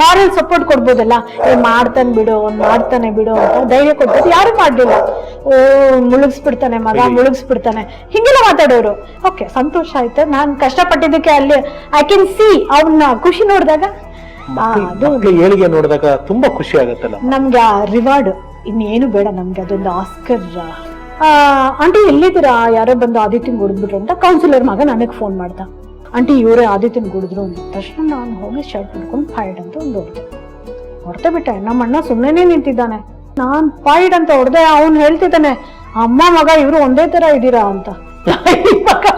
Moral support ಕೊಡ್ಬೋದಲ್ಲ? ಏ ಮಾಡ್ತಾನೆ ಬಿಡು ಅವ್ನು ಮಾಡ್ತಾನೆ ಬಿಡು ಅಂತ ಧೈರ್ಯ ಕೊಡ್ಬೋದು. ಯಾರು ಮಾಡ್ಲಿಲ್ಲ. ಓ ಮುಳುಗಿಸ್ಬಿಡ್ತಾನೆ ಮಗ ಮುಳುಗಿಸ್ಬಿಡ್ತಾನೆ. ಹಿಂಗೆಲ್ಲ ಮಾತಾಡೋರು. ಓಕೆ ಸಂತೋಷ ಆಯ್ತು. ನಾನು ಕಷ್ಟಪಟ್ಟಿದ್ದಕ್ಕೆ ಅಲ್ಲಿ ಐ ಕ್ಯಾನ್ ಸಿ ಅವನ್ನ ಖುಷಿ ನೋಡಿದಾಗ ಅದು ಏಳಿಗೆ ನೋಡಿದಾಗ ತುಂಬಾ ಖುಷಿ ಆಗುತ್ತೆ ನಮ್ಗೆ ಆ ರಿವಾರ್ಡ್ ಇನ್ನೇನು ಬೇಡ ನಮ್ಗೆ ಅದೊಂದು ಆಸ್ಕರ್ ಆಂಟಿ ಎಲ್ಲಿದ್ದೀರಾ? ಯಾರೋ ಬಂದು ಆದಿತ್ಯ ಹೊಡೆದ್ಬಿಟ್ರು ಅಂತ ಕೌನ್ಸಿಲರ್ ಮಗ ನನಗೆ ಫೋನ್ ಮಾಡ್ದ. ಆಂಟಿ ಇವರೇ ಆದಿತ್ಯನ ಗುಡಿದ್ರು ಅಂದ ತಕ್ಷಣ ನಾನು ಹೋಗಿ ಶರ್ಟ್ ಹಿಡ್ಕೊಂಡು ಫೈಡ್ ಅಂತ ಒಂದು ಹೊಡೆದೆ ಹೊಡೆದೇ ಬಿಟ್ಟೆ. ನಮ್ಮ ಸುಮ್ಮನೆ ನಿಂತಿದ್ದಾನೆ. ನಾನ್ ಫೈಡ್ ಅಂತ ಹೊಡೆದೆ ಅವನು ಹೇಳ್ತಿದ್ದಾನೆ, ಅಮ್ಮ, ಮಗ, ಇವರು ಒಂದೇ ತರ ಇದ್ದೀರಾ ಅಂತ. ನೂರೊಂದು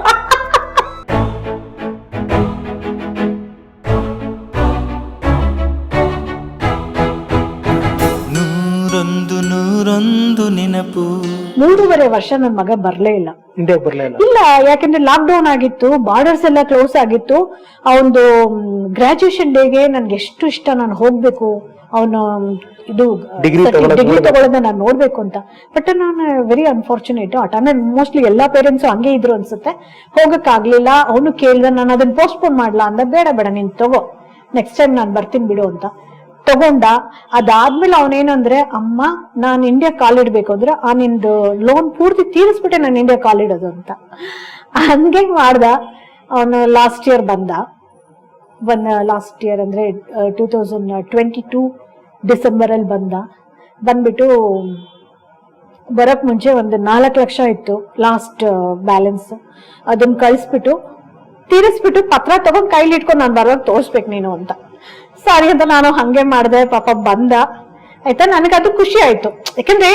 ನೆನಪು. ಮೂರುವರೆ ವರ್ಷ ನನ್ ಮಗ ಬರ್ಲೇ ಇಲ್ಲ. ಇಂಡಿಯಾಗ್ ಇಲ್ಲ. ಇಲ್ಲ ಯಾಕಂದ್ರೆ ಲಾಕ್ ಡೌನ್ ಆಗಿತ್ತು ಬಾರ್ಡರ್ಸ್ ಎಲ್ಲ ಕ್ಲೋಸ್ ಆಗಿತ್ತು. ಅವನು ಗ್ರಾಜುಯೇಷನ್ ಡೇಗೆ ನನ್ಗೆ ಎಷ್ಟು ಇಷ್ಟ ನಾನು ಹೋಗ್ಬೇಕು ಅವನು ಇದು Degree ತಗೊಳೋದ್ ಡಿಗ್ರಿ ನೋಡ್ಬೇಕು. ತಗೊಳ್ಳೋದ ನಾನು ನೋಡ್ಬೇಕು ಅಂತ. ಬಟ್ ನಾನು ವೆರಿ ಅನ್ಫಾರ್ಚುನೇಟ್ ಆ ಟೈಮ್ ಮೋಸ್ಟ್ಲಿ ಎಲ್ಲಾ ಪೇರೆಂಟ್ಸ್ ಹಂಗೆ ಇದ್ರು ಅನ್ಸುತ್ತೆ. ಹೋಗಕ್ ಆಗ್ಲಿಲ್ಲ ಅವನು ಕೇಳ್ದ ನಾನು ಅದನ್ನ ಪೋಸ್ಟ್ಪೋನ್ ಮಾಡ್ಲಾ ಅಂದ ಬೇಡ ಬೇಡ ನೀನ್ ತಗೋ. ನೆಕ್ಸ್ಟ್ ಟೈಮ್ ನಾನು ಬರ್ತೀನಿ ಬಿಡು ಅಂತ. ತಗೊಂಡ, ಅದಾದ್ಮೇಲೆ ಅವನೇನಂದ್ರೆ ಅಮ್ಮ, ನಾನು ಇಂಡಿಯಾ ಕಾಲಿಡ್ಬೇಕು ಅಂದ್ರೆ, ಆ, ನಿಂದು ಲೋನ್ ಪೂರ್ತಿ ತೀರಿಸ್ಬಿಟ್ಟೆ ನಾನು ಇಂಡಿಯಾ ಕಾಲಿಡೋದು ಅಂತ. ಹಂಗೆ ಮಾಡ್ದ. ಅವನು ಲಾಸ್ಟ್ ಇಯರ್ ಬಂದ. ಬಂದ ಲಾಸ್ಟ್ ಇಯರ್ ಅಂದ್ರೆ two thousand twenty two December ಅಲ್ಲಿ ಬಂದ. ಬಂದ್ಬಿಟ್ಟು, ಬರಕ್ ಮುಂಚೆ ಒಂದು ನಾಲ್ಕು ಲಕ್ಷ ಇತ್ತು ಲಾಸ್ಟ್ ಬ್ಯಾಲೆನ್ಸ್ ಅದನ್ನ ಕಳಿಸ್ಬಿಟ್ಟು, ತೀರಿಸ್ಬಿಟ್ಟು ಪತ್ರ ತಗೊಂಡ್ ಕೈಲಿ ಇಟ್ಕೊಂಡು ನಾನು ಬರೋಕ್ ತೋರ್ಸ್ಬೇಕು ನೀನು ಅಂತ. ಸಾರಿ ಅಂತ ನಾನು ಹಂಗೆ ಮಾಡ್ದೆ ಪಾಪ ಬಂದ. ಆಯ್ತಾ? ನನಗದು ಖುಷಿ ಆಯ್ತು. ಯಾಕಂದ್ರೆ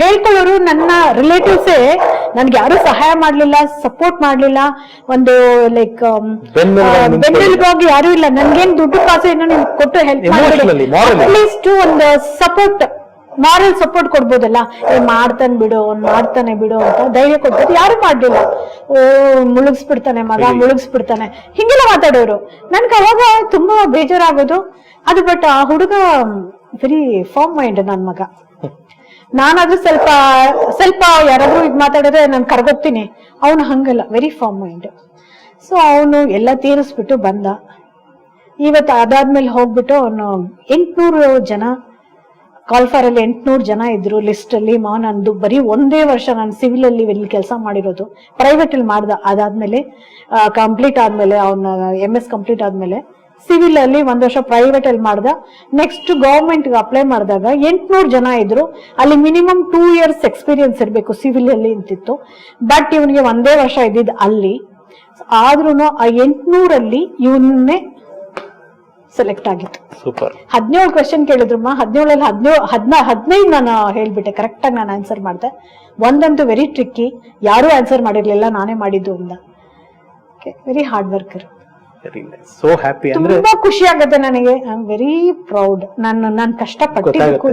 ಹೇಳ್ಕೊಳ್ಳೋರು ನನ್ನ ರಿಲೇಟಿವ್ಸೇ ನನ್ಗೆ ಯಾರು ಸಹಾಯ ಮಾಡ್ಲಿಲ್ಲ ಸಪೋರ್ಟ್ ಮಾಡ್ಲಿಲ್ಲ. ಒಂದು ಲೈಕ್ ಬೆನ್ನೆಲುಬಾಗಿ ನಿಂತ್ಕೊಳ್ಳಿ. ಯಾರು ಇಲ್ಲ. ನನ್ಗೇನ್ ದುಡ್ಡು ಕಾಸು ಏನೋ ನಿಮ್ಗೆ ಕೊಟ್ಟು ಹೆಲ್ಪ್ ಮಾಡಿ. ಅಟ್ಲೀಸ್ಟ್ ಒಂದು ಸಪೋರ್ಟ್ ಮಾರಲ್ ಸಪೋರ್ಟ್ ಕೊಡ್ಬೋದಲ್ಲ? ಏ ಮಾಡ್ತಾನೆ ಬಿಡು ಅವ್ನು ಮಾಡ್ತಾನೆ ಬಿಡು ಅಂತ ಧೈರ್ಯ ಕೊಡ್ಬೋದು. ಯಾರು ಮಾಡ್ಲಿಲ್ಲ. ಓ ಮುಳುಗಿಸ್ಬಿಡ್ತಾನೆ ಮಗ. ಮುಳುಗಿಸ್ಬಿಡ್ತಾನೆ. ಹಿಂಗೆಲ್ಲ ಮಾತಾಡೋರು. ನನ್ಗೆ ಅವಾಗ ತುಂಬಾ ಬೇಜಾರಾಗೋದು. ಅದು ಬಟ್ ಆ ಹುಡುಗ ವೆರಿ ಫಾರ್ಮ್ ಮೈಂಡ್ ನನ್ ಮಗ. ನಾನಾದ್ರೂ ಸ್ವಲ್ಪ ಸ್ವಲ್ಪ ಯಾರಾದ್ರೂ ಇದು ಮಾತಾಡಿದ್ರೆ ನಾನು ಕರ್ಗೋಗ್ತೀನಿ. ಅವನು ಹಂಗಲ್ಲ ವೆರಿ ಫಾರ್ಮ್ ಮೈಂಡ್ ಸೊ ಅವನು ಎಲ್ಲ ತೀರಿಸ್ಬಿಟ್ಟು ಬಂದ. ಇವತ್ತು ಅದಾದ್ಮೇಲೆ ಹೋಗ್ಬಿಟ್ಟು ಅವನು ಎಂಟ್ನೂರು ಜನ ಕಾಲ್ಫಾರ್ ಅಲ್ಲಿ ಎಂಟ್ನೂರು ಜನ ಇದ್ರು ಲಿಸ್ಟ್ ಅಲ್ಲಿ ಮಾ ನಂದು ಬರೀ ಒಂದೇ ವರ್ಷ ನಾನು ಸಿವಿಲ್ ಅಲ್ಲಿ ಕೆಲಸ ಮಾಡಿರೋದು. ಪ್ರೈವೇಟ್ ಅಲ್ಲಿ ಮಾಡ್ದ, ಅದಾದ್ಮೇಲೆ ಕಂಪ್ಲೀಟ್ ಆದ್ಮೇಲೆ, ಅವನ ಎಂ ಎಸ್ ಕಂಪ್ಲೀಟ್ ಆದ್ಮೇಲೆ ಸಿವಿಲ್ ಅಲ್ಲಿ ಒಂದ್ ವರ್ಷ ಪ್ರೈವೇಟ್ ಅಲ್ಲಿ ಮಾಡ್ದ. ನೆಕ್ಸ್ಟ್ ಗವರ್ಮೆಂಟ್ ಅಪ್ಲೈ ಮಾಡಿದಾಗ ಎಂಟ್ನೂರು ಜನ ಇದ್ರು. ಅಲ್ಲಿ ಮಿನಿಮಮ್ ಟೂ ಇಯರ್ಸ್ ಎಕ್ಸ್ಪೀರಿಯನ್ಸ್ ಇರಬೇಕು ಸಿವಿಲ್ ಅಲ್ಲಿ ಅಂತಿತ್ತು. ಬಟ್ ಇವನಿಗೆ ಒಂದೇ ವರ್ಷ ಇದ್ದಿದ್ದು ಅಲ್ಲಿ. ಆದ್ರೂ ಆ ಎಂಟ್ನೂರಲ್ಲಿ ಇವನ್ನೇ ಸೆಲೆಕ್ಟ್ ಆಗಿತ್ತು. ಸೂಪರ್ ಹದಿನೇಳು ಕ್ವೆಶನ್ ಕೇಳಿದ್ರಮ್ಮ ಹದಿನೇಳಲ್ಲಿ ಹದಿನೇಳು ಹದಿನ ಹದಿನೈದು ನಾನು ಹೇಳ್ಬಿಟ್ಟೆ ಕರೆಕ್ಟ್ ಆಗಿ ನಾನು ಆನ್ಸರ್ ಮಾಡಿದೆ. ಒಂದಂತೂ ವೆರಿ ಟ್ರಿಕ್ಕಿ ಯಾರೂ ಆನ್ಸರ್ ಮಾಡಿರ್ಲಿಲ್ಲ ನಾನೇ ಮಾಡಿದ್ದು ಅಂತ. Very hard worker very so happy ಅಂದ್ರೆ ತುಂಬಾ ಖುಷಿ ಆಗುತ್ತೆ ನನಗೆ. ಐ ಆಮ್ ವೆರಿ ಪ್ರೌಡ್ ನಾನು ನಾನು ಕಷ್ಟ ಪಟ್ಟಿದ್ದಕ್ಕೂ.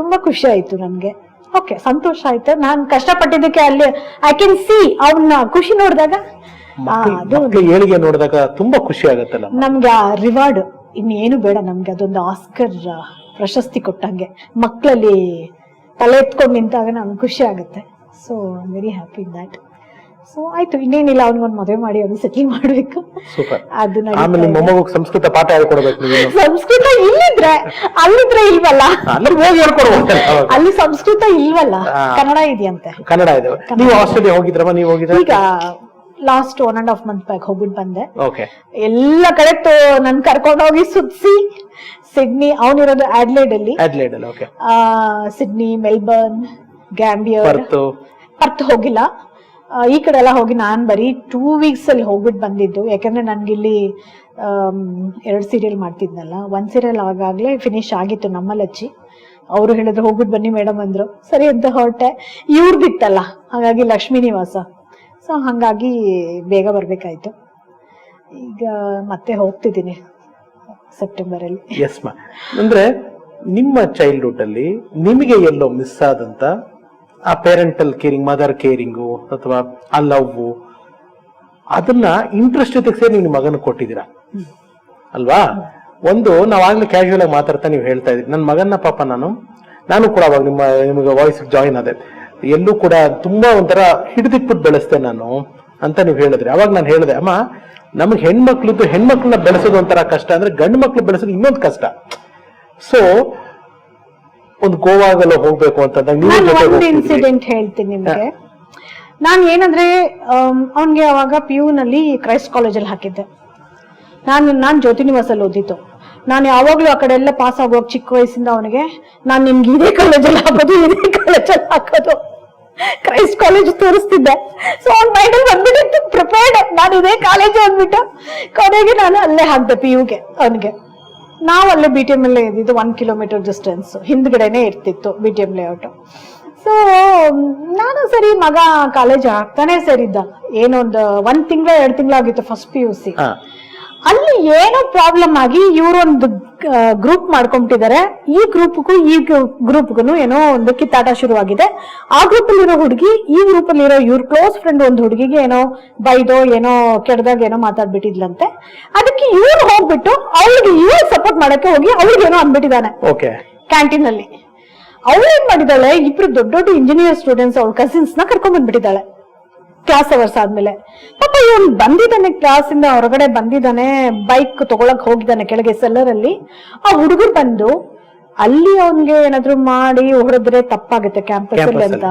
ತುಂಬಾ ಖುಷಿ ಆಯ್ತು ನನ್ಗೆ. ಓಕೆ ಸಂತೋಷ ಆಯ್ತು. ನಾನು ಕಷ್ಟಪಟ್ಟಿದ್ದಕ್ಕೆ ಅಲ್ಲಿ ಐ ಕ್ಯಾನ್ ಸಿ ಅವನ್ನ ಖುಷಿ ನೋಡಿದಾಗ ಏಳಿಗೆ ನೋಡಿದಾಗ ತುಂಬಾ ಖುಷಿ ಆಗತ್ತಲ್ಲ ನಮ್ಗೆ ಆ ರಿವಾರ್ಡ್ ಇನ್ನೇನು ಬೇಡ ನಮ್ಗೆ ಅದೊಂದು ಆಸ್ಕರ್ ಪ್ರಶಸ್ತಿ ಕೊಟ್ಟಂಗೆ. ಮಕ್ಕಳಲ್ಲಿ ತಲೆ ಎತ್ಕೊಂಡು ನಿಂತಾಗ ನಮ್ಗೆ ಖುಷಿ ಆಗುತ್ತೆ. So very happy that. So ಆಯ್ತು ಇನ್ನೇನಿಲ್ಲ ಅವ್ನಿಗೊಂದು ಮದುವೆ ಮಾಡಿ ಅವ್ನು ಸೆಟ್ಲ್ ಮಾಡ್ಬೇಕು. ಸೂಪರ್ ಅದು ಆಮೇಲೆ ನಿಮ್ಮ ಮೊಮ್ಮಗು ಸಂಸ್ಕೃತ ಪಾಠ ಹೇಳ್ಕೊಡ್ಬೇಕು ನೀವು ಸಂಸ್ಕೃತ ಇಲ್ಲಿದ್ರೆ ಅಲ್ಲಿದ್ರೆ ಇಲ್ವಲ್ಲ? ಅಲ್ಲಿ ಹೋಗಿ ಹೇಳ್ಕೊಡ್ಬೇಕು. ಅಲ್ಲಿ ಸಂಸ್ಕೃತ ಇಲ್ವಲ್ಲ. ಕನ್ನಡ ಇದೆಯಂತೆ. ಕನ್ನಡ ಇದೆ. ನೀವು ಆಸ್ಟ್ರೇಲಿಯಾ ಹೋಗಿದ್ರಮ್ಮ ನೀವು ಹೋಗಿದ್ರೆ? ಈಗ last one and half month back ಹೋಗ್ಬಿಟ್ಟು ಬಂದೆ. ಓಕೆ ಎಲ್ಲ ಕಡೆ ನನ್ ಕರ್ಕೊಂಡೋಗಿ ಸುತ್ಸಿ. ಸಿಡ್ನಿ ಅವನಿರೋದು ಆಡ್ಲೇಡ್ ಅಲ್ಲಿ. ಅಡ್ಲೇಡ್ ಅಲ್ಲಿ ಓಕೆ ಆ, ಸಿಡ್ನಿ ಮೆಲ್ಬರ್ನ್ ಗ್ಯಾಂಬಿಯರ್ ಪರ್ತ್. ಹೋಗಿಲ್ಲ. ಆ, ಈ ಕಡೆ ಎಲ್ಲ ಹೋಗಿ ನಾನ್ ಬರೀ ಟೂ ವೀಕ್ಸ್ ಅಲ್ಲಿ ಹೋಗ್ಬಿಟ್ಟು ಬಂದಿದ್ದು. ಯಾಕಂದ್ರೆ ನನ್ಗಿಲ್ಲಿ ಎರಡು ಸೀರಿಯಲ್ ಮಾಡ್ತಿದ್ನಲ್ಲ. ಒಂದ್ ಸೀರಿಯಲ್ ಆಗಾಗ್ಲೇ ಫಿನಿಶ್ ಆಗಿತ್ತು ನಮ್ಮಲ್ಲಿ ಲಚ್ಚಿ ಅವರು ಹೇಳಿದ್ರು ಹೋಗ್ಬಿಟ್ಟು ಬನ್ನಿ ಮೇಡಮ್ ಅಂದ್ರು. ಸರಿ ಅಂತ ಹೊರಟೆ. ಇವ್ರದಿತ್ತಲ್ಲ ಹಾಗಾಗಿ ಲಕ್ಷ್ಮೀ ನಿವಾಸ ಸೊ ಹಂಗಾಗಿ ಬೇಗ ಬರ್ಬೇಕಾಯ್ತು. ಈಗ ಮತ್ತೆ ಹೋಗ್ತಿದ್ದೀನಿ ಸೆಪ್ಟೆಂಬರ್ ಅಲ್ಲಿ ಎಸ್ ಮಾ ಅಂದ್ರೆ ನಿಮ್ಮ ಚೈಲ್ಡ್ಹುಡ್ ಅಲ್ಲಿ ನಿಮಗೆ ಎಲ್ಲೋ ಮಿಸ್ ಆದಂತ ಆ ಪೇರೆಂಟಲ್ ಕೇರಿಂಗ್ ಮದರ್ ಕೇರಿಂಗು ಅಥವಾ ಆ ಲವ್ ಅದನ್ನ ಇಂಟ್ರೆಸ್ಟ್ ಜೊತೆಗೆ ಸೇರಿ ನಿಮ್ಮ ಮಗನ ಕೊಟ್ಟಿದ್ದೀರಾ? ಅಲ್ವಾ? ಒಂದು ನಾವಾಗ್ಲೇ ಕ್ಯಾಶುವಲ್ ಆಗಿ ಮಾತಾಡ್ತಾ ನೀವು ಹೇಳ್ತಾ ಇದ್ರಿ. ನನ್ನ ಮಗನ ಪಾಪ ನಾನು ನಾನು ಕೂಡ ಅವಾಗ ನಿಮ್ಮ, ನಿಮಗೆ ವಾಯ್ಸ್ ಜಾಯಿನ್ ಆದೆ. ಎಲ್ಲೂ ಕೂಡ ತುಂಬಾ ಒಂಥರ ಹಿಡಿದಿಟ್ಬಿಟ್ಟು ಬೆಳೆಸ್ದೆ ನಾನು ಅಂತ ನೀವು ಹೇಳಿದ್ರಿ. ಅವಾಗ ನಾನು ಹೇಳಿದೆ ಅಮ್ಮ ನಮಗೆ ಹೆಣ್ಮಕ್ಳದ್ದು ಹೆಣ್ಮಕ್ಳನ್ನ ಬೆಳೆಸೋದು ಒಂಥರ ಕಷ್ಟ. ಅಂದ್ರೆ ಗಂಡು ಮಕ್ಳು ಬೆಳೆಸೋದು ಇನ್ನೊಂದು ಕಷ್ಟ. ಸೊ ಒಂದು ಗೋವಾಗೆಲ್ಲ ಹೋಗ್ಬೇಕು ಅಂತ ಇನ್ಸಿಡೆಂಟ್ ಹೇಳ್ತೀನಿ ನಿಮ್ಗೆ. ನಾನು ಏನಂದ್ರೆ ಅವನ್ಗೆ ಅವಾಗ ಪಿ ಯು ನಲ್ಲಿ ಕ್ರೈಸ್ಟ್ ಕಾಲೇಜಲ್ಲಿ ಹಾಕಿದ್ದೆ. ನಾನು ನಾನ್ ಜ್ಯೋತಿ ನಿವಾಸಲ್ಲಿ ಓದಿತ್ತು ನಾನು ಯಾವಾಗ್ಲೂ ಆ ಕಡೆ ಎಲ್ಲ ಪಾಸ್ ಆಗುವಾಗ ಚಿಕ್ಕ ವಯಸ್ಸಿಂದ ಅವನಿಗೆ ನಾನ್ ನಿಮ್ಗೆ ಇದೇ ಕಾಲೇಜಲ್ಲಿ ಹಾಕೋದು ಇದೇ ಕಾಲೇಜಲ್ಲಿ ಹಾಕೋದು ಕ್ರೈಸ್ಟ್ ಕಾಲೇಜ್ ತೋರಿಸ್ತಿದ್ದೆ. ಸೊ ಅವ್ನ ಮೈಂಡಲ್ಲಿ ಬಂದ್ಬಿಟ್ಟಿತ್ತು ಪ್ರಿಪೇರ್ಡ್ ನಾನು ಇದೇ ಕಾಲೇಜ್ ಅಂದ್ಬಿಟ್ಟು. ಕೊನೆಗೆ ನಾನು ಅಲ್ಲೇ ಹಾಕ್ದೆ ಪಿ ಯುಗೆ ಅವನಿಗೆ. ನಾವು ಅಲ್ಲೇ ಬಿ ಟಿ ಎಂ ಅಲ್ಲೇ ಇದ್ದಿದ್ದು ಒನ್ ಕಿಲೋಮೀಟರ್ ಡಿಸ್ಟೆನ್ಸ್ ಹಿಂದ್ಗಡೆನೆ ಇರ್ತಿತ್ತು B T M layout so ನಾನು ಸರಿ ಮಗ ಕಾಲೇಜ್ ಹಾಕ್ತಾನೆ ಸೇರಿದ್ದ. ಏನೊಂದು ಒಂದ್ ತಿಂಗಳ ಎರಡ್ ತಿಂಗಳಾಗಿತ್ತು ಫಸ್ಟ್ ಪಿ ಯು ಸಿ ಅಲ್ಲಿ ಏನೋ ಪ್ರಾಬ್ಲಮ್ ಆಗಿ ಇವ್ರೊಂದು ಗ್ರೂಪ್ ಮಾಡ್ಕೊಂಬಿಟ್ಟಿದ್ದಾರೆ. ಈ ಗ್ರೂಪ್ಗೂ ಈ ಗ್ರೂಪ್ಗೂ ಏನೋ ಒಂದು ಕಿತ್ತಾಟ ಶುರುವಾಗಿದೆ. ಆ ಗ್ರೂಪ್ ಅಲ್ಲಿರೋ ಹುಡುಗಿ ಈ ಗ್ರೂಪ್ ಅಲ್ಲಿರೋ ಇವ್ರ ಕ್ಲೋಸ್ ಫ್ರೆಂಡ್ ಒಂದು ಹುಡುಗಿಗೆ ಏನೋ ಬೈದೋ ಏನೋ ಕೆಡ್ದಾಗ ಏನೋ ಮಾತಾಡ್ಬಿಟ್ಟಿದ್ಲಂತೆ. ಅದಕ್ಕೆ ಇವ್ರು ಹೋಗ್ಬಿಟ್ಟು ಅವಳಿಗೆ ಇವ್ರು ಸಪೋರ್ಟ್ ಮಾಡಕ್ಕೆ ಹೋಗಿ ಅವ್ಳಿಗೇನೋ ಅಂದ್ಬಿಟ್ಟಿದ್ದಾನೆ ಓಕೆ. ಕ್ಯಾಂಟೀನ್ ಅಲ್ಲಿ. ಅವಳು ಏನ್ ಮಾಡಿದಾಳೆ ಇಬ್ರು ದೊಡ್ಡ ದೊಡ್ಡ ಇಂಜಿನಿಯರ್ ಸ್ಟೂಡೆಂಟ್ಸ್ ಅವಳ ಕಸಿನ್ಸ್ನ ಕರ್ಕೊಂಡ್ ಬಂದ್ಬಿಟ್ಟಿದ್ದಾಳೆ ಕ್ಲಾಸ್ ಅವರ್ಸ್ ಆದ್ಮೇಲೆ ಪಾಪ ಇವನ್ ಬಂದಿದ್ದಾನೆ ಕ್ಲಾಸ್ ಇಂದ ಹೊರಗಡೆ ಬಂದಿದ್ದಾನೆ ಬೈಕ್ ತಗೊಳಕ್ ಹೋಗಿದ್ದಾನೆ ಕೆಳಗೆ ಸೆಲ್ಲರ್ ಅಲ್ಲಿ. ಆ ಹುಡುಗರು ಬಂದು ಅಲ್ಲಿ ಅವನ್ಗೆ ಏನಾದ್ರು ಮಾಡಿ ಹೊಡೆದ್ರೆ ತಪ್ಪಾಗುತ್ತೆ ಕ್ಯಾಂಪಸ್ ಅಲ್ಲಿ ಅಂತ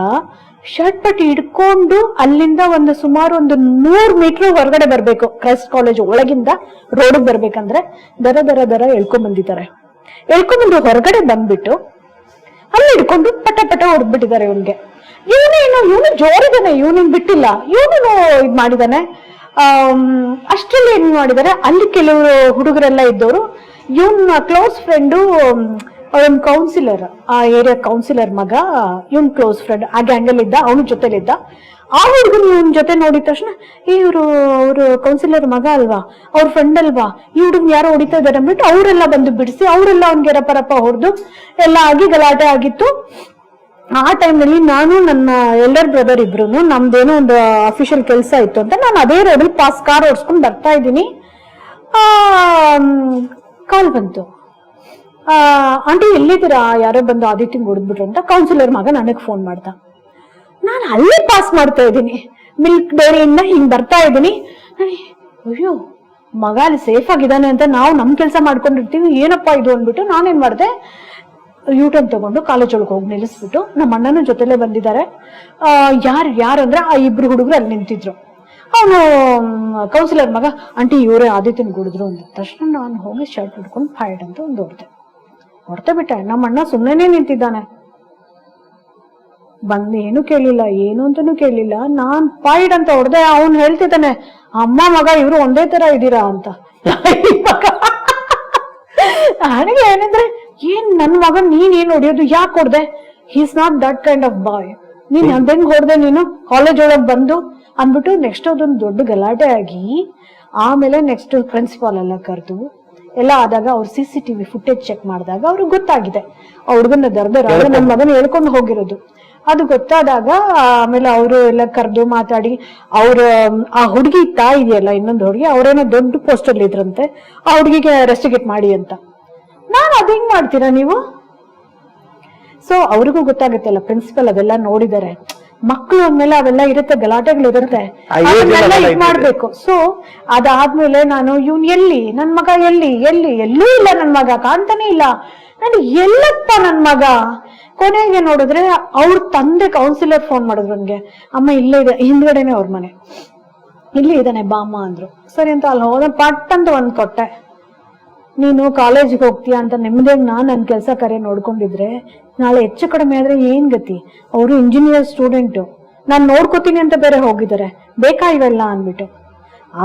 ಶರ್ಟ್ ಪಟ್ಟಿ ಹಿಡ್ಕೊಂಡು ಅಲ್ಲಿಂದ ಒಂದು ಸುಮಾರು ಒಂದು ನೂರ್ ಮೀಟರ್ ಹೊರಗಡೆ ಬರ್ಬೇಕು. ಕ್ರೈಸ್ಟ್ ಕಾಲೇಜ್ ಒಳಗಿಂದ ರೋಡ್ ಬರ್ಬೇಕಂದ್ರೆ ದರ ದರ ದರ ಎಳ್ಕೊಂಡ್ ಬಂದಿದ್ದಾರೆ. ಎಳ್ಕೊಂಡ್ ಬಂದು ಹೊರಗಡೆ ಬಂದ್ಬಿಟ್ಟು ಅಲ್ಲಿ ಹಿಡ್ಕೊಂಡು ಪಟ ಪಟ ಹೊಡೆದ್ಬಿಟ್ಟಿದ್ದಾರೆ ಇವನ್ಗೆ. ಇವನೇನು ಇವನು ಜೋರಿದ್ದಾನೆ, ಇವನಿನ್ ಬಿಟ್ಟಿಲ್ಲ. ಇವನು ಇದು ಮಾಡಿದಾನೆ. ಅಷ್ಟರಲ್ಲಿ ಏನ್ ಮಾಡಿದಾರೆ, ಅಲ್ಲಿ ಕೆಲವರು ಹುಡುಗರೆಲ್ಲ ಇದ್ದವರು ಇವನ್ ಕ್ಲೋಸ್ ಫ್ರೆಂಡು ಅವನ್ ಕೌನ್ಸಿಲರ್ ಆ ಏರಿಯಾ ಕೌನ್ಸಿಲರ್ ಮಗ, ಇವನ್ ಕ್ಲೋಸ್ ಫ್ರೆಂಡ್ ಆ ಗ್ಯಾಂಗಲ್ ಇದ್ದ, ಅವನ ಜೊತೆಲಿದ್ದ ಆ ಹುಡುಗನ ಇವನ್ ಜೊತೆ ನೋಡಿದ ತಕ್ಷಣ ಇವರು, ಅವರು ಕೌನ್ಸಿಲರ್ ಮಗ ಅಲ್ವಾ? ಅವ್ರ ಫ್ರೆಂಡ್ ಅಲ್ವಾ? ಈ ಹುಡುಗನ್ ಯಾರು ಹೊಡಿತಾ ಇದ್ದಾರೆ? ಅಂದ್ಬಿಟ್ಟು, ಅವರೆಲ್ಲ ಬಂದು ಬಿಡಿಸಿ, ಅವರೆಲ್ಲ ಅವನ್ಗೆ ರಪ್ಪ ರಪ ಹೊಡೆದು, ಎಲ್ಲ ಆಗಿ ಗಲಾಟೆ ಆಗಿತ್ತು. ಆ ಟೈಮ್ನಲ್ಲಿ ನಾನು ನನ್ನ ಎಲ್ಡರ್ ಬ್ರದರ್ ಇಬ್ರು ನಮ್ದೇನೋ ಒಂದು ಅಫಿಷಿಯಲ್ ಕೆಲಸ ಇತ್ತು ಅಂತ ನಾನು ಅದೇ ರೋಡಲ್ಲಿ ಪಾಸ್ ಕಾರ್ ಓಡಿಸ್ಕೊಂಡು ಬರ್ತಾ ಇದ್ದೀನಿ. ಕಾಲ್ ಬಂತು. ಆಂಟಿ ಎಲ್ಲಿದ್ದೀರಾ? ಯಾರೋ ಬಂದು ಆದಿತ್ಯ ಹೊಡೆದ್ಬಿಟ್ರು ಅಂತ ಕೌನ್ಸಿಲರ್ ಮಗ ನನಗೆ ಫೋನ್ ಮಾಡ್ದ. ನಾನು ಅಲ್ಲೇ ಪಾಸ್ ಮಾಡ್ತಾ ಇದ್ದೀನಿ. ಮಿಲ್ಕ್ ಡೈರಿಯಿಂದ ಹಿಂಗೆ ಬರ್ತಾ ಇದ್ದೀನಿ. ಅಯ್ಯೋ, ಮಗ ಅಲ್ಲಿ ಸೇಫ್ ಆಗಿದ್ದಾನೆ ಅಂತ ನಾವು ನಮ್ಮ ಕೆಲಸ ಮಾಡ್ಕೊಂಡಿರ್ತೀವಿ, ಏನಪ್ಪಾ ಇದು ಅಂದ್ಬಿಟ್ಟು ನಾನೇನ್ ಮಾಡಿದೆ? ಯೂಟರ್ನ್ ತಗೊಂಡು ಕಾಲೇಜ್ ಒಳಗೆ ಹೋಗಿ ನಿಲ್ಲಿಸ್ಬಿಟ್ಟು ನಮ್ಮ ಅಣ್ಣನ ಜೊತೆಲೆ ಬಂದಿದ್ದಾರೆ. ಯಾರು ಯಾರು ಅಂದ್ರೆ ಆ ಇಬ್ರು ಹುಡುಗರು ಅಲ್ಲಿ ನಿಂತಿದ್ರು. ಅವನು ಕೌನ್ಸಿಲರ್ ಮಗ, ಆಂಟಿ, ಇವರೇ ಆದಿತ್ಯನ್ ಗುಡಿದ್ರು ಅಂದ ತಕ್ಷಣ ನಾನು ಹೋಗಿ ಶರ್ಟ್ ಹಿಡ್ಕೊಂಡು ಫೈಡ್ ಅಂತ ಒಂದು ಹೊಡ್ದೆ. ಹೊಡ್ತೆ ಬಿಟ್ಟೆ. ನಮ್ಮ ಅಣ್ಣ ಸುಮ್ಮನೆ ನಿಂತಿದ್ದಾನೆ. ಬಂದ್ ಏನು ಕೇಳಿಲ್ಲ, ಏನು ಅಂತಾನು ಕೇಳಿಲ್ಲ. ನಾನ್ ಪಾಯ್ಡ್ ಅಂತ ಹೊಡೆದೆ, ಅವನು ಹೇಳ್ತಿದ್ದಾನೆ, ಅಮ್ಮ, ಮಗ, ಇವ್ರು ಒಂದೇ ತರ ಇದ್ದೀರಾ ಅಂತ. ನನಗೆ ಏನಂದ್ರೆ ಏನ್ ನನ್ ಮಗ ನೀನ್ ಏನ್ ಹೊಡಿಯೋದು? ಯಾಕೆ ಹೊಡ್ದೆ? He's not that kind of boy ನೀನ್ ಅದಂಗ್ ಹೊಡ್ದೆ ನೀನು? ಕಾಲೇಜ್ ಒಳಗ್ ಬಂದು ಅಂದ್ಬಿಟ್ಟು ನೆಕ್ಸ್ಟ್ ಅದೊಂದು ದೊಡ್ಡ ಗಲಾಟೆ ಆಗಿ ಆಮೇಲೆ ನೆಕ್ಸ್ಟ್ ಪ್ರಿನ್ಸಿಪಾಲ್ ಎಲ್ಲ ಕರೆದು ಎಲ್ಲ ಆದಾಗ ಅವ್ರು C C TV footage check ಮಾಡಿದಾಗ ಅವ್ರಿಗೆ ಗೊತ್ತಾಗಿದೆ. ಆ ಹುಡುಗನ ದರ್ದರ ನನ್ನ ಮಗನ ಹೇಳ್ಕೊಂಡು ಹೋಗಿರೋದು. ಅದು ಗೊತ್ತಾದಾಗ ಆಮೇಲೆ ಅವರು ಎಲ್ಲ ಕರೆದು ಮಾತಾಡಿ ಅವ್ರ ಆ ಹುಡುಗಿ ತಾಯಿ ಇದೆಯಲ್ಲ ಇನ್ನೊಂದು ಹುಡುಗಿ ಅವರೇನೋ ದೊಡ್ಡ ಪೋಸ್ಟ್ ಅಲ್ಲಿ ಇದ್ರಂತೆ ಆ ಹುಡುಗಿಗೆ ರೆಸ್ಟಿಗೇಟ್ ಮಾಡಿ ಅಂತ. ನಾನು ಅದ್ ಹೆಂಗ್ ಮಾಡ್ತೀರಾ ನೀವು? ಸೊ ಅವ್ರಿಗೂ ಗೊತ್ತಾಗುತ್ತಲ್ಲ ಪ್ರಿನ್ಸಿಪಲ್ ಅದೆಲ್ಲ ನೋಡಿದ್ದಾರೆ ಮಕ್ಕಳು ಅಂದ್ಮೇಲೆ ಅವೆಲ್ಲ ಇರುತ್ತೆ ಗಲಾಟೆಗಳು ಇರುತ್ತೆ. ಅಲ್ಲಿ ಮಾಡ್ಬೇಕು. ಸೊ ಅದಾದ್ಮೇಲೆ ನಾನು ಇವ್ನ್ ಎಲ್ಲಿ? ನನ್ ಮಗ ಎಲ್ಲಿ? ಎಲ್ಲಿ? ಎಲ್ಲೂ ಇಲ್ಲ ನನ್ ಮಗ ಕಾಣ್ತಾನೆ ಇಲ್ಲ. ನಾನು ಎಲ್ಲಪ್ಪ ನನ್ ಮಗ? ಕೊನೆಗೆ ನೋಡಿದ್ರೆ ಅವ್ರ ತಂದೆ ಕೌನ್ಸಿಲರ್ ಫೋನ್ ಮಾಡಿದ್ರು ನನ್ಗೆ. ಅಮ್ಮ ಇಲ್ಲೇ ಇದೆ. ಹಿಂದ್ಗಡೆನೆ ಅವ್ರ ಮನೆ. ಇಲ್ಲಿ ಇದ್ದಾನೆ ಬಾಮ್ಮ ಅಂದ್ರು. ಸರಿ ಅಂತ ಅಲ್ಲಿ ಹೋದ ಪಟ್ಟಂತ ಒಂದ್ ಕೊಟ್ಟೆ. ನೀನು ಕಾಲೇಜ್ಗೆ ಹೋಗ್ತೀಯಾ ಅಂತ ನೆಮ್ಮದಿಯಾಗಿ ನಾನು ನನ್ನ ಕೆಲಸ ಕಾರ್ಯ ನೋಡ್ಕೊಂಡಿದ್ರೆ, ನಾಳೆ ಹೆಚ್ಚು ಕಡಿಮೆ ಆದ್ರೆ ಏನ್ ಗತಿ? ಅವರು ಇಂಜಿನಿಯರ್ ಸ್ಟೂಡೆಂಟು ನಾನು ನೋಡ್ಕೋತೀನಿ ಅಂತ ಬೇರೆ ಹೋಗಿದ್ದಾರೆ ಬೇಕಾ ಇವೆಲ್ಲ ಅಂದ್ಬಿಟ್ಟು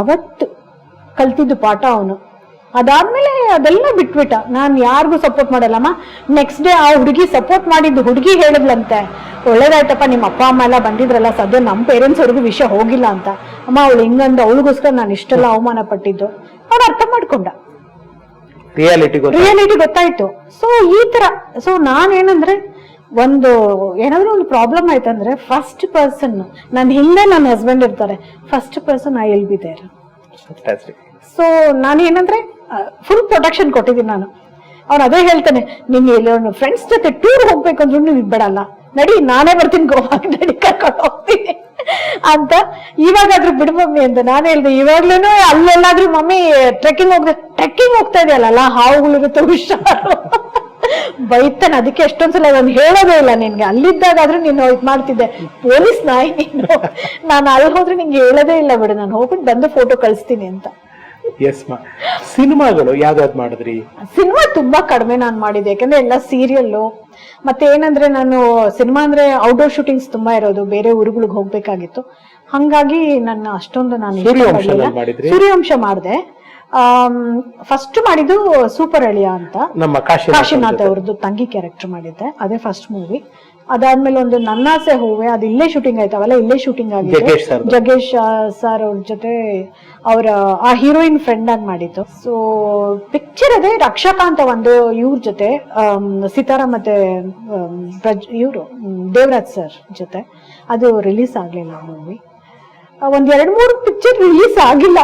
ಅವತ್ತು ಕಲ್ತಿದ್ದು ಪಾಠ ಅವನು. ಅದಾದ್ಮೇಲೆ ಅದೆಲ್ಲ ಬಿಟ್ಬಿಟ್ಟ. ನಾನ್ ಯಾರಿಗೂ ಸಪೋರ್ಟ್ ಮಾಡಲ್ಲಮ್ಮ. ನೆಕ್ಸ್ಟ್ ಡೇ ಆ ಹುಡುಗಿ ಸಪೋರ್ಟ್ ಮಾಡಿದ್ದು ಹುಡುಗಿ ಹೇಳಿದ್ಲಂತೆ. ಒಳ್ಳೇದಾಯ್ತಪ್ಪ ನಿಮ್ಮ ಅಪ್ಪ, ಅಮ್ಮ ಎಲ್ಲ ಬಂದಿದ್ರಲ್ಲ, ಸದ್ಯ ನಮ್ಮ ಪೇರೆಂಟ್ಸ್ ಅವ್ರಿಗೂ ವಿಷಯ ಹೋಗಿಲ್ಲ ಅಂತ. ಅಮ್ಮ, ಅವಳು ಹಿಂಗಂದು, ಅವಳಿಗೋಸ್ಕರ ನಾನು ಇಷ್ಟೆಲ್ಲ ಅವಮಾನ ಪಟ್ಟಿದ್ದು ಅವ್ರು ಅರ್ಥ ಮಾಡ್ಕೊಂಡ. ರಿಯಾಲಿಟಿ ರಿಯಾಲಿಟಿ ಗೊತ್ತಾಯ್ತು. ಸೊ ಈ ತರ ಸೊ ನಾನೇನಂದ್ರೆ ಒಂದು ಏನಾದ್ರು ಒಂದು ಪ್ರಾಬ್ಲಮ್ ಆಯ್ತಂದ್ರೆ ಫಸ್ಟ್ ಪರ್ಸನ್ ನನ್ನ ಹಿಂದೆ ನನ್ನ ಹಸ್ಬೆಂಡ್ ಇರ್ತಾರೆ. First person I'll be there so ನಾನು ಏನಂದ್ರೆ ಫುಲ್ ಪ್ರೊಟೆಕ್ಷನ್ ಕೊಟ್ಟಿದ್ದೀನಿ ನಾನು. ಅವ್ನು ಅದೇ ಹೇಳ್ತಾನೆ ನಿನ್ನ ಎಲ್ಲಿ ಫ್ರೆಂಡ್ಸ್ ಜೊತೆ ಟೂರ್ ಹೋಗ್ಬೇಕಂದ್ರು ನೀವು ಬಿಡಲ್ಲ. ನಡಿ ನಾನೇ ಬರ್ತೀನಿ ಗೋವಾ ನಡಿ ಕರ್ಕೊಂಡು ಹೋಗ್ತೀನಿ. ಅಂತ ಇವಾಗಾದ್ರೂ ಬಿಡು ಮಮ್ಮಿ ಅಂತ ನಾನು ಹೇಳ್ದೆ. ಇವಾಗ್ಲೂ ಅಲ್ಲೆಲ್ಲಾದ್ರೂ ಮಮ್ಮಿ ಟ್ರೆಕ್ಕಿಂಗ್ ಹೋಗ್ದೆ ಟ್ರೆಕ್ಕಿಂಗ್ ಹೋಗ್ತಾ ಇದೆಯಲ್ಲ ಹಾವುಗಳಿರುತ್ತೆ ಹುಷಾರು? ಬೈತಾನೆ. ಅದಕ್ಕೆ ಎಷ್ಟೊಂದ್ಸಲ ನಾನು ಹೇಳೋದೇ ಇಲ್ಲ ನಿನ್ಗೆ. ಅಲ್ಲಿದ್ದಾಗಾದ್ರೂ ನೀನು ಇದು ಮಾಡ್ತಿದ್ದೆ. ಪೊಲೀಸ್ ನಾಯಿ ನೀನು. ನಾನು ಅಲ್ಲಿ ಹೋದ್ರೆ ನಿಂಗೆ ಹೇಳೋದೇ ಇಲ್ಲ ಬಿಡು. ನಾನು ಹೋಗ್ಬಿಟ್ಟು ಬಂದು ಫೋಟೋ ಕಳಿಸ್ತೀನಿ ಅಂತ. ಎಸ್ ಮಾ ಸಿನಿಮಾಗಳು ಯಾವ್ದಾವ್ದು ಮಾಡಿದ್ರಿ? ಸಿನಿಮಾ ತುಂಬಾ ಕಡಿಮೆ ನಾನು ಮಾಡಿದೆ ಯಾಕಂದ್ರೆ ಎಲ್ಲ ಸೀರಿಯಲ್ಲು ಮತ್ತೆ ಏನಂದ್ರೆ ನಾನು ಸಿನಿಮಾ ಅಂದ್ರೆ ಔಟ್ಡೋರ್ ಶೂಟಿಂಗ್ಸ್ ತುಂಬಾ ಇರೋದು ಬೇರೆ ಊರುಗಳಿಗೆ ಹೋಗ್ಬೇಕಾಗಿತ್ತು. ಹಂಗಾಗಿ ನನ್ನ ಅಷ್ಟೊಂದು ನಾನು. ಮಾಡಿದ್ರಿ? ಸೂರ್ಯವಂಶ ಮಾಡಿದೆ. ಫಸ್ಟ್ ಮಾಡಿದ್ದು ಸೂಪರ್ ಅಳಿಯ ಅಂತ. ನಮ್ಮ ಕಾಶಿ ಕಾಶಿನಾಥ್ ಅವ್ರದ್ದು ತಂಗಿ ಕ್ಯಾರೆಕ್ಟರ್ ಮಾಡಿದ್ದೆ ಅದೇ ಫಸ್ಟ್ ಮೂವಿ ಅದಾದ್ಮೇಲೆ ಒಂದು ನನ್ನಾಸೆ ಹೂವೆ ಅದು ಇಲ್ಲೇ ಶೂಟಿಂಗ್ ಆಯ್ತಾವಲ್ಲ ಇಲ್ಲೇ ಶೂಟಿಂಗ್ ಆಗಿದೆ ಜಗೇಶ್. ಸರ್ ಅವ್ರ ಜೊತೆ ಅವರ ಆ ಹೀರೋಯಿನ್ ಫ್ರೆಂಡ್ ಆಗಿ ಮಾಡಿದ್ದು. ಸೊ ಪಿಕ್ಚರ್ ಅದೇ ರಕ್ಷಕಾಂತ ಒಂದು ಇವ್ರ ಜೊತೆ ಆಮ್, ಸಿತಾರ ಮತ್ತೆ ಇವರು ದೇವರಾಜ್ ಸರ್ ಜೊತೆ. ಅದು ರಿಲೀಸ್ ಆಗ್ಲಿಲ್ಲ ಮೂವಿ ಒಂದ್ ಎರಡ್ ಮೂರು ಪಿಕ್ಚರ್ ರಿಲೀಸ್ ಆಗಿಲ್ಲ.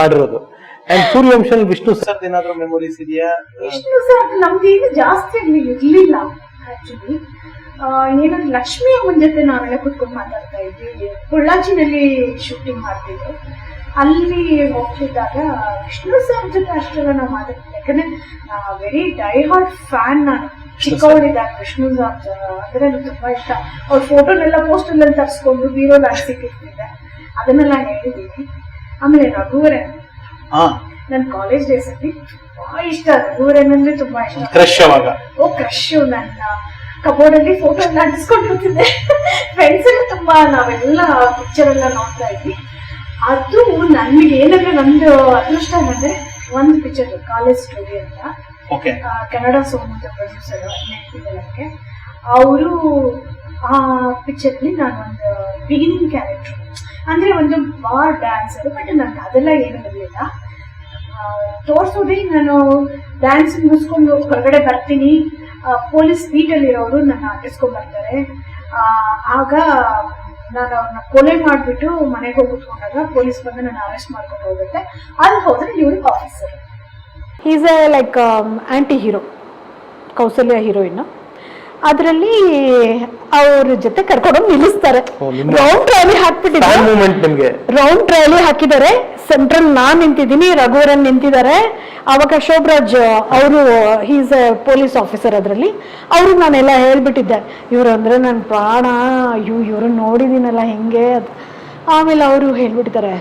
ಮಾಡಿರೋದು. ಅಂಡ್ ಸೂರ್ಯವಂಶನ್ ವಿಷ್ಣು ಸರ್ ಏನಾದ್ರೂ ಮೆಮೊರೀಸ್ ಇದೆಯಾ? ವಿಷ್ಣು ಸರ್ ನಮ್ದೇನು ಜಾಸ್ತಿ ಅಲ್ಲಿ ಇರ್ಲಿಲ್ಲ ಆಕ್ಚುಲಿ ಏನಂದ್ರೆ ಲಕ್ಷ್ಮಿ ಅಮ್ಮನ ಜೊತೆ ನಾವೆಲ್ಲ ಕುತ್ಕೊಂಡು ಮಾತಾಡ್ತಾ ಇದ್ವಿ. ಪೊಳ್ಳಾಚಿನಲ್ಲಿ ಶೂಟಿಂಗ್ ಮಾಡ್ತಿದ್ರು. ಅಲ್ಲಿ ಹೋಗ್ತಿದ್ದಾಗ ವಿಷ್ಣು ಸರ್ ಜೊತೆ ಅಷ್ಟೆಲ್ಲ ನಾವು ಮಾತಾಡ್ತೀವಿ ಯಾಕಂದ್ರೆ ವೆರಿ ಡೈ ಹಾರ್ಟ್ ಫ್ಯಾನ್ ನಾನು. ಚಿಕ್ಕವಳಿದ್ದಾಗ ವಿಷ್ಣು ಸರ್ ಅಂದ್ರೆ ನನಗೆ ತುಂಬಾ ಇಷ್ಟ. ಅವ್ರ ಫೋಟೋನೆಲ್ಲ ಪೋಸ್ಟರ್ ಅಲ್ಲಿ ತರಿಸ್ಕೊಂಡು ಲಾಸ್ಟಿಕ್ ಇರ್ತಿದ್ದೆ ಅದನ್ನೆಲ್ಲ ಹೇಳಿದ್ದೀನಿ ಆಮೇಲೆ ರಘುವರನ್ ಹಾ ನನ್ ಕಾಲೇಜ್ ಡೇಸ್ ಅಲ್ಲಿ ತುಂಬಾ ಇಷ್ಟ ಊರನ್ ಅಂದ್ರೆ ತುಂಬಾ ಇಷ್ಟ. ಕ್ರಶ್ ಅವಾಗ ಓ ಕ್ರಶ್ ನನ್ನ ಕಬೋರ್ಡ್ ಅಲ್ಲಿ ಫೋಟೋ ಎಲ್ಲ ಅಂಟಿಸ್ಕೊಂಡಿರ್ತಿದ್ದೆ. ಫ್ರೆಂಡ್ಸ್ ಎಲ್ಲ ತುಂಬಾ ನಾವೆಲ್ಲ ಪಿಕ್ಚರ್ ಎಲ್ಲ ನೋಡ್ತಾ ಇದ್ವಿ. ಅದು ನನ್ಗೆ ಏನಂದ್ರೆ ನಂದು ಅದೃಷ್ಟ ಏನಂದ್ರೆ ಒಂದು ಪಿಕ್ಚರ್ ಕಾಲೇಜ್ ಸ್ಟೋರಿ ಅಂತ. ಓಕೆ ಸೋಮ್ ಅಂತ ಪ್ರೊಡ್ಯೂಸರ್ ನೆನಪಿದೆ ನನಗೆ ಅವರು ಆ ಪಿಕ್ಚರ್ ಅಲ್ಲಿ ನಾನು ಒಂದು ಬಿಗಿನಿಂಗ್ ಕ್ಯಾರೆಕ್ಟರ್ ಅಂದ್ರೆ ಒಂದು ಬಾರ್ ಡ್ಯಾನ್ಸರ್ ಬಟ್ ನನ್ಗೆ ಅದೆಲ್ಲ ಏನು ಇರಲಿಲ್ಲ ತೋರ್ಸೋದೇ ನಾನು ಡ್ಯಾನ್ಸ್ ಮುಗಿಸ್ಕೊಂಡು ಹೊರಗಡೆ ಬರ್ತೀನಿ. ಪೊಲೀಸ್ ಇರೋರು ನನ್ನ ಅಟ್ಟಿಸ್ಕೊಂಡ್ ಬರ್ತಾರೆ. ಆಗ ನಾನು ಅವ್ರನ್ನ ಕೊಲೆ ಮಾಡಿಬಿಟ್ಟು ಮನೆಗೆ ಹೋಗಿ ಕುತ್ಕೊಂಡಾಗ ಪೊಲೀಸ್ ಬಂದು ನನ್ನ ಅರೆಸ್ಟ್ ಮಾಡ್ಕೊಂಡು ಹೋಗುತ್ತೆ. ಅಲ್ಲಿ ಹೋದ್ರೆ ಇವರು officer is a like anti hero Kausalya heroine. ಅದರಲ್ಲಿ ಅವ್ರ ಜೊತೆ ಕರ್ಕೊಂಡು ನಿಲ್ಲಿಸ್ತಾರೆ. ರೌಂಡ್ ಟ್ರಾಲಿ ಹಾಕ್ಬಿಟ್ಟಿದ್ದಾರೆ ರೌಂಡ್ ಟ್ರಾಲಿ ಹಾಕಿದ್ದಾರೆ. ಸೆಂಟ್ರಲ್ ನಾನ್ ನಿಂತಿದ್ದೀನಿ ರಘುವರನ್ ನಿಂತಿದ್ದಾರೆ. ಅವಾಗ ಶೋಭರಾಜ್ ಅವರು ಈಸ್ ಎ ಪೊಲೀಸ್ ಆಫೀಸರ್ ಅದರಲ್ಲಿ. ಅವ್ರಿಗೆ ನಾನೆಲ್ಲ ಹೇಳ್ಬಿಟ್ಟಿದ್ದೆ ಇವ್ರು ಅಂದ್ರೆ ನನ್ನ ಪ್ರಾಣ ಅಯ್ಯೋ ಇವ್ರು ನೋಡಿದ್ದೀನಲ್ಲ ಹೆಂಗೆ ಅದ್- ಆಮೇಲೆ ಅವರು ಹೇಳ್ಬಿಟ್ಟಿದ್ದಾರೆ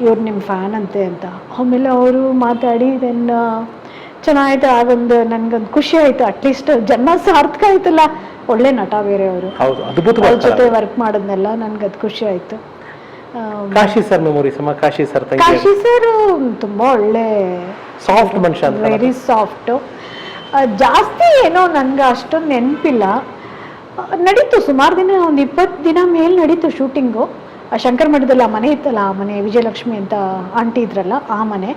ಇವ್ರು ನಿಮ್ಮ ಫ್ಯಾನ್ ಅಂತೆ ಅಂತ. ಆಮೇಲೆ ಅವರು ಮಾತಾಡಿ ದೆನ್ ಚೆನ್ನಾಯ್ತು ಅದೊಂದು ನನ್ಗೊಂದು ಖುಷಿ ಆಯ್ತು. ಅಟ್ಲೀಸ್ಟ್ ಜನ್ಮ ಸಾರ್ಥಕ ಆಯ್ತಲ್ಲ. ಒಳ್ಳೆ ನಟ ಬೇರೆ ಅವರು ಹೌದು ಅವ್ರ ಜೊತೆ ವರ್ಕ್ ಮಾಡೋದ್ನೆಲ್ಲ ನನ್ಗೆ ಅದು ಖುಷಿ ಆಯ್ತು. ಆಮ್, ಕಾಶಿ ಸರ್ ಮೆಮೊರಿ ಅಮ್ಮ ಕಾಶಿ ಸರ್ ತಂಗಿ ಕಾಶಿ ಸರ್ ತುಂಬಾ ಒಳ್ಳೆ ಸಾಫ್ಟ್ ಮನುಷ್ಯ ಅಂತ ವೆರಿ ಸಾಫ್ಟ್ ಜಾಸ್ತಿ ಏನೋ ನನ್ಗೆ ಅಷ್ಟೊಂದು ನೆನಪಿಲ್ಲ. ನಡೀತು ಸುಮಾರು ದಿನ ಒಂದು ಇಪ್ಪತ್ತು ದಿನ ಮೇಲೆ ನಡೀತು ಶೂಟಿಂಗು ಶಂಕರ್ ಮಠದಲ್ಲಿ ಆ ಮನೆ ಇತ್ತಲ್ಲ ಆ ಮನೆ ವಿಜಯಲಕ್ಷ್ಮಿ ಅಂತ ಆಂಟಿ ಇದ್ರಲ್ಲ ಆ ಮನೆ.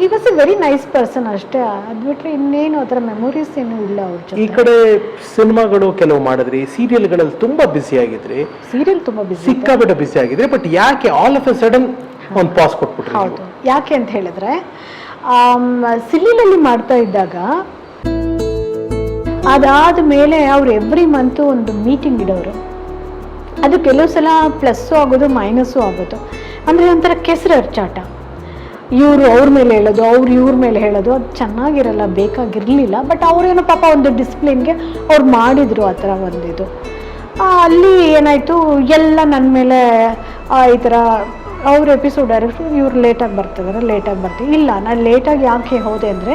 He was a very nice person ಅಷ್ಟೇ. ಅದು ಬಿಟ್ಟರೆ ಇನ್ನೇನು ಅದರ ಮೆಮೊರೀಸ್ ಏನೂ ಇಲ್ಲ ಅವ್ರ ಈ ಜೊತೆ ಕಡೆ ಸಿನಿಮಾಗಳು ಕೆಲವು ಮಾಡಿದ್ರಿ ಸೀರಿಯಲ್ಗಳಲ್ಲಿ ತುಂಬಾ ಬ್ಯುಸಿ ಆಗಿದ್ರಿ. ಸೀರಿಯಲ್ ತುಂಬಾ ಬಿಸಿ ಸಿಕ್ಕಾಬಿಟ್ಟು ಬ್ಯುಸಿ ಆಗಿದ್ರಿ ಬಟ್ ಯಾಕೆ ಆಲ್ ಆಫ್ ಅ ಸಡನ್ ಒಂದು ಪಾಸ್ ಕೊಟ್ಬಿಟ್ರಿ ಹೌದು. ಯಾಕೆ ಅಂತ ಹೇಳಿದ್ರೆ ಸಿಲಿನಲ್ಲಿ ಮಾಡ್ತಾ ಇದ್ದಾಗ ಅದಾದ ಮೇಲೆ ಅವ್ರು ಎವ್ರಿ ಮಂತು ಒಂದು ಮೀಟಿಂಗ್ ಇಡೋರು. ಅದು ಕೆಲವು ಸಲ ಪ್ಲಸ್ಸು ಆಗೋದು ಮೈನಸ್ಸು ಆಗೋದು. ಅಂದರೆ ಒಂಥರ ಕೆಸರು ಅರ್ಚಾಟ. ಇವರು ಅವ್ರ ಮೇಲೆ ಹೇಳೋದು, ಅವ್ರು ಇವ್ರ ಮೇಲೆ ಹೇಳೋದು, ಅದು ಚೆನ್ನಾಗಿರಲ್ಲ, ಬೇಕಾಗಿರಲಿಲ್ಲ. ಬಟ್ ಅವರೇನೋ ಪಾಪ ಒಂದು ಡಿಸಿಪ್ಲಿನ್ಗೆ ಅವ್ರು ಮಾಡಿದರು ಆ ಥರ ಒಂದಿದು ಅಲ್ಲಿ ಏನಾಯಿತು, ಎಲ್ಲ ನನ್ನ ಮೇಲೆ ಈ ಥರ ಅವ್ರ ಎಪಿಸೋಡ್ ಡೈರೆಕ್ಟ್ರು ಇವ್ರು ಲೇಟಾಗಿ ಬರ್ತಿದಾರೆ ಲೇಟಾಗಿ ಬರ್ತೀವಿ ಇಲ್ಲ, ನಾನು ಲೇಟಾಗಿ ಯಾಕೆ ಹೋದೆ ಅಂದರೆ